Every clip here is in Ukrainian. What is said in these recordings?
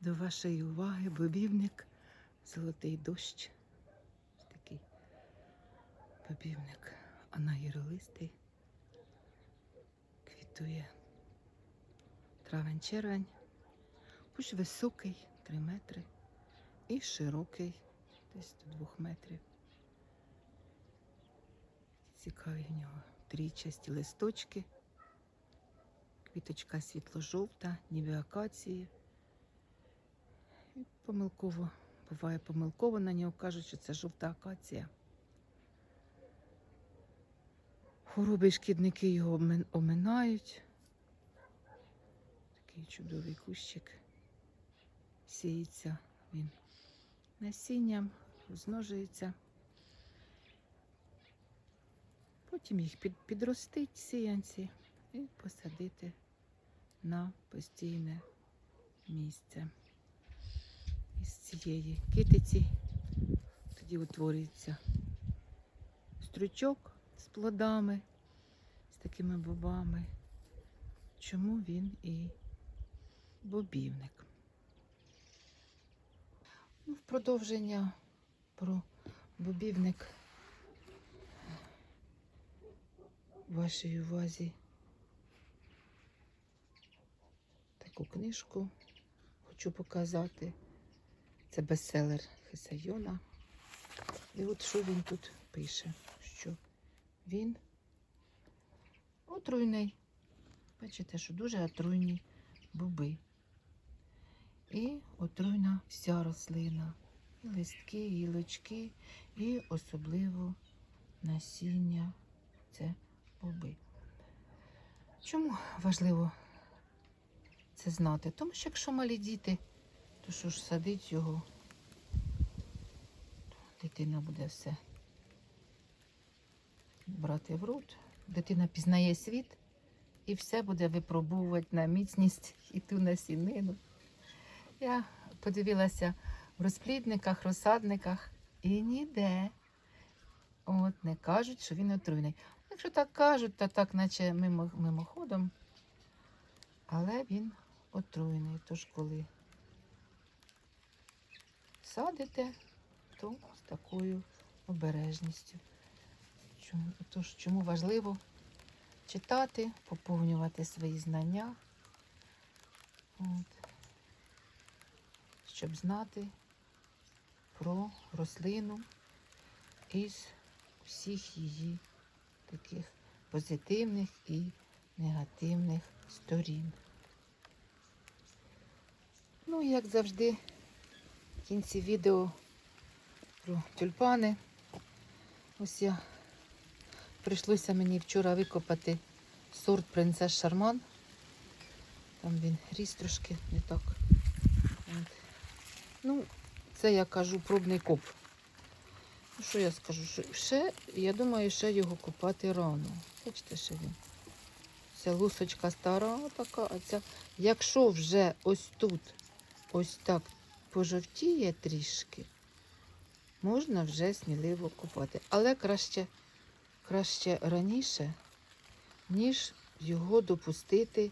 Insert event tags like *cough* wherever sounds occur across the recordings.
До вашої уваги бобівник, золотий дощ. Ось такий бобівник, анагіролистий. Квітує травень-червень. Кущ високий, 3 метри, і широкий, десь до 2 метрів. Цікаві в нього трійчасті листочки. Квіточка світло-жовта, ніби акації. І помилково, буває помилково на нього кажуть, що це жовта акація. Хвороби і шкідники його оминають. Такий чудовий кущик. Сіється він насінням, розмножується. Потім їх підростить сіянці і посадити на постійне місце. Із цієї китиці тоді утворюється стручок з плодами, з такими бобами. Чому він і бобівник? Ну, в продовження про бобівник вашій увазі таку книжку хочу показати. Це бестселер Хесайона. І от що він тут пише, що він отруйний. Бачите, що дуже отруйні боби. І отруйна вся рослина. І листки, і гілочки, і особливо насіння це боби. Чому важливо це знати? Тому що якщо малі діти, то що ж садить його, дитина буде все брати в рот. Дитина пізнає світ і все буде випробовувати на міцність і ту насінину. Я подивилася в розплідниках, розсадниках і ніде. От не кажуть, що він отруйний. Якщо так кажуть, то так, наче мимо, мимоходом. Але він отруйний. Тож коли садите, то з такою обережністю. Чому, тож, чому важливо читати, поповнювати свої знання, от, щоб знати про рослину із всіх її таких позитивних і негативних сторін. Ну, як завжди, в кінці відео про тюльпани. Ось я прийшлося мені вчора викопати сорт принцес Шарман. Там він ріс трошки не так. Ну, це я кажу пробний коп. Ну, що я скажу? Ще, я думаю, ще його копати рано. Бачите, що він. Ця лусочка стара така, а ця. Якщо вже ось тут, ось так пожовтіє трішки, можна вже сміливо купати. Але краще, краще раніше, ніж його допустити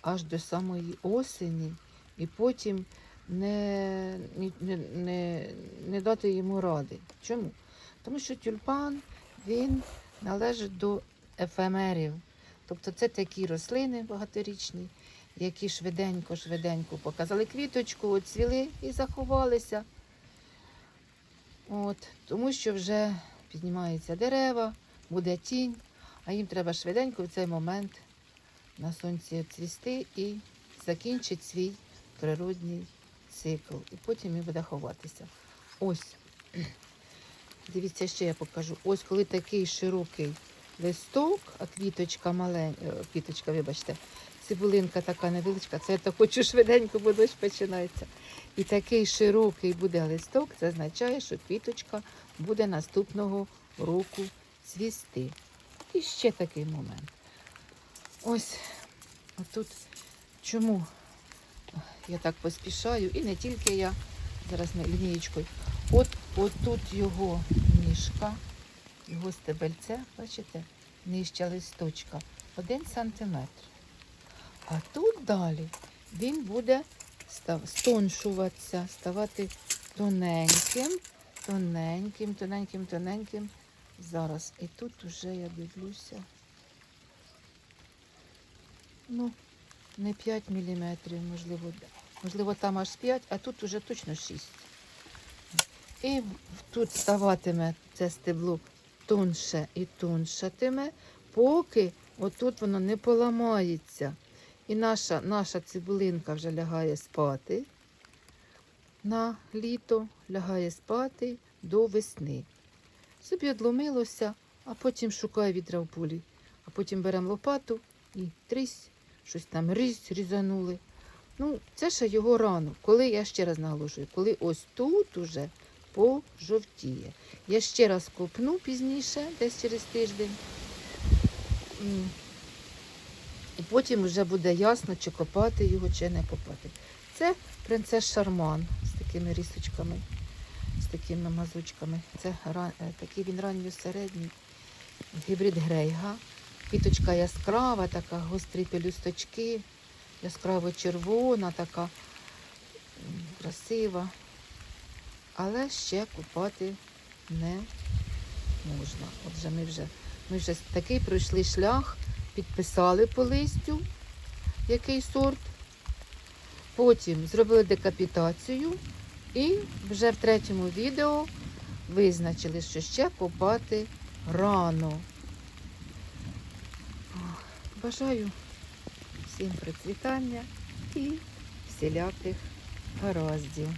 аж до самої осені і потім не, не, не, не дати йому ради. Чому? Тому що тюльпан він належить до ефемерів. Тобто це такі рослини багаторічні, які швиденько-швиденько показали квіточку, оцвіли і заховалися. От, тому що вже піднімаються дерева, буде тінь, а їм треба швиденько в цей момент на сонці цвісти і закінчить свій природній цикл. І потім він буде ховатися. Ось. *clears throat* Дивіться, ще я покажу. Ось коли такий широкий листок, а квіточка маленька, квіточка, вибачте, цибулинка така невеличка, це я так хочу швиденько, бо дощ починається. І такий широкий буде листок, це означає, що квіточка буде наступного року цвісти. І ще такий момент. Ось отут чому я так поспішаю, і не тільки я, зараз лінієчкою. От отут його ніжка, його стебельце, бачите, нижча листочка, один сантиметр. А тут далі він буде став, стоншуватися, ставати тоненьким, тоненьким, тоненьким, тоненьким. Зараз. І тут уже я дивлюся. Ну, не 5 мм, можливо, можливо, там аж 5, а тут уже точно 6. І тут ставатиме це стебло тонше і тоншатиме, поки отут воно не поламається. І наша, наша цибулинка вже лягає спати на літо, лягає спати до весни. Собі одломилося, а потім шукає відра в полі. А потім беремо лопату і трісь, щось там різь, різанули. Ну, це ще його рано. Коли, я ще раз наголошую, коли ось тут уже пожовтіє. Я ще раз копну пізніше, десь через тиждень. І потім вже буде ясно, чи копати його, чи не копати. Це принцес Шарман з такими рісочками, з такими мазочками. Це е, такий він ранньосередній гібрид Грейга. Квіточка яскрава, така, гострі пелюсточки, яскраво червона, така красива. Але ще купати не можна. Отже, ми вже, ми вже такий пройшли шлях, підписали по листю, який сорт. Потім зробили декапітацію і вже в третьому відео визначили, що ще копати рано. Бажаю всім процвітання і всіляких гараздів.